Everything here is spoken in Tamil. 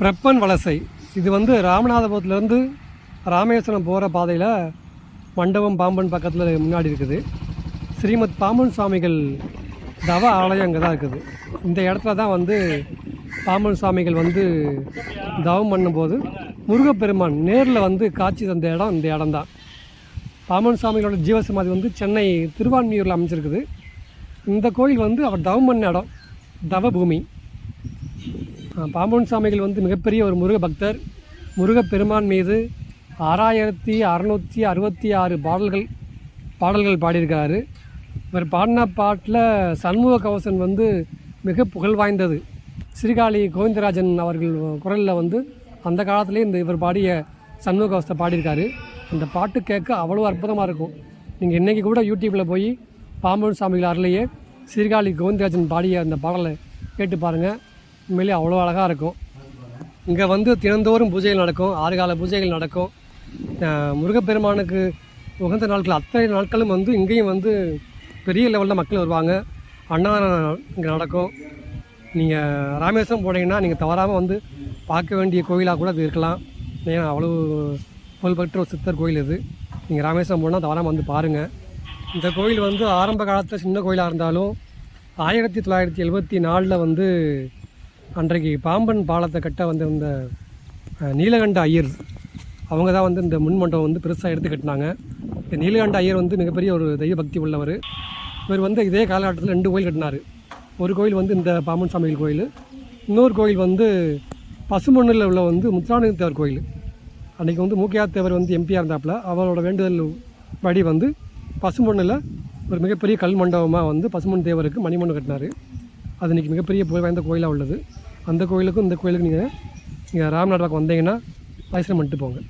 பிரப்பன் வலசை. இது வந்து ராமநாதபுரத்துலேருந்து ராமேஸ்வரம் போகிற பாதையில் மண்டபம் பாம்பன் பக்கத்தில் முன்னாடி இருக்குது. ஸ்ரீமத் பாம்பன் சுவாமிகள் தவ ஆலயம் அங்கே தான் இருக்குது. இந்த இடத்துல தான் வந்து பாம்பன் சுவாமிகள் வந்து தவம் பண்ணும்போது முருகப்பெருமான் நேரில் வந்து காட்சி தந்த இடம் இந்த இடம் தான். பாம்பன் சுவாமிகளோட ஜீவசமாதி வந்து சென்னை திருவான்மியூரில் அமைஞ்சிருக்குது. இந்த கோயில் வந்து அவர் தவம் பண்ண இடம். தவபூமி. பூமி பாம்பன் சாமிகள் வந்து மிகப்பெரிய ஒரு முருக பக்தர். முருகப்பெருமான் மீது ஆறாயிரத்தி அறநூற்றி அறுபத்தி ஆறு பாடல்கள் பாடல்கள் பாடியிருக்காரு இவர் பாடின பாட்டில் சண்முக கவசன் வந்து மிக புகழ் வாய்ந்தது. ஸ்ரீகாளி கோவிந்தராஜன் அவர்கள் குரலில் வந்து அந்த காலத்திலே இந்த இவர் பாடிய சண்முக கவசத்தை பாடியிருக்காரு. அந்த பாட்டு கேட்க அவ்வளோ அற்புதமாக இருக்கும். நீங்கள் இன்றைக்கி கூட யூடியூப்பில் போய் பாம்பன் சாமிகள் அருளையே சீர்காழி கோவிந்தராஜன் பாடிய அந்த பாடலை கேட்டு பாருங்கள் உண்மையிலே அவ்வளோ அழகாக இருக்கும். இங்கே வந்து தினந்தோறும் பூஜைகள் நடக்கும். ஆறு கால பூஜைகள் நடக்கும். முருகப்பெருமானுக்கு உகந்த நாட்கள் அத்தனை நாட்களும் வந்து இங்கேயும் வந்து பெரிய லெவலில் மக்கள் வருவாங்க. அன்னதானம் இங்கே நடக்கும். நீங்கள் ராமேஸ்வரம் போனீங்கன்னா நீங்கள் தவறாமல் வந்து பார்க்க வேண்டிய கோயிலாக கூட அது இருக்கலாம். ஏன்னா அவ்வளோ புகழ்பெற்ற ஒரு சித்தர் கோயில் இது. நீங்கள் ராமேஸ்வரம் போனால் தவறாமல் வந்து பாருங்கள் இந்த கோயில் வந்து ஆரம்ப காலத்தில் சின்ன கோயிலாக இருந்தாலும் ஆயிரத்தி தொள்ளாயிரத்தி எழுபத்தி நாலில் வந்து அன்றைக்கு பாம்பன் பாலத்தை கட்ட வந்திருந்த இந்த நீலகண்ட ஐயர் அவங்க தான் வந்து இந்த முன்மண்டபம் வந்து பெருசாக எடுத்து கட்டினாங்க. இந்த நீலகண்ட ஐயர் வந்து மிகப்பெரிய ஒரு தெய்வ பக்தி உள்ளவர். இவர் வந்து இதே காலகட்டத்தில் ரெண்டு கோயில் கட்டினார். ஒரு கோயில் வந்து இந்த பாம்பன் சாமிகள் கோயில் இன்னொரு கோயில் வந்து பசுமண்ணில் உள்ள வந்து முத்துராமலிங்க கோயில். அன்றைக்கி வந்து மூக்கியா தேவர் வந்து எம்பியாக இருந்தாப்புல அவரோட வேண்டுதல் படி வந்து பசுமண்ணில் ஒரு மிகப்பெரிய கல் மண்டபமாக வந்து பசுமண் தேவருக்கு மணிமண்டபம் கட்டினார். அது இன்றைக்கி மிகப்பெரிய புகழ் வாய்ந்த கோயிலாக உள்ளது. அந்த கோயிலுக்கும் இந்த கோயிலுக்கும் நீங்கள் நீங்கள் ராம்நாட் பக்கம் வந்தீங்கன்னா தரிசனம் பண்ணிட்டு போங்க.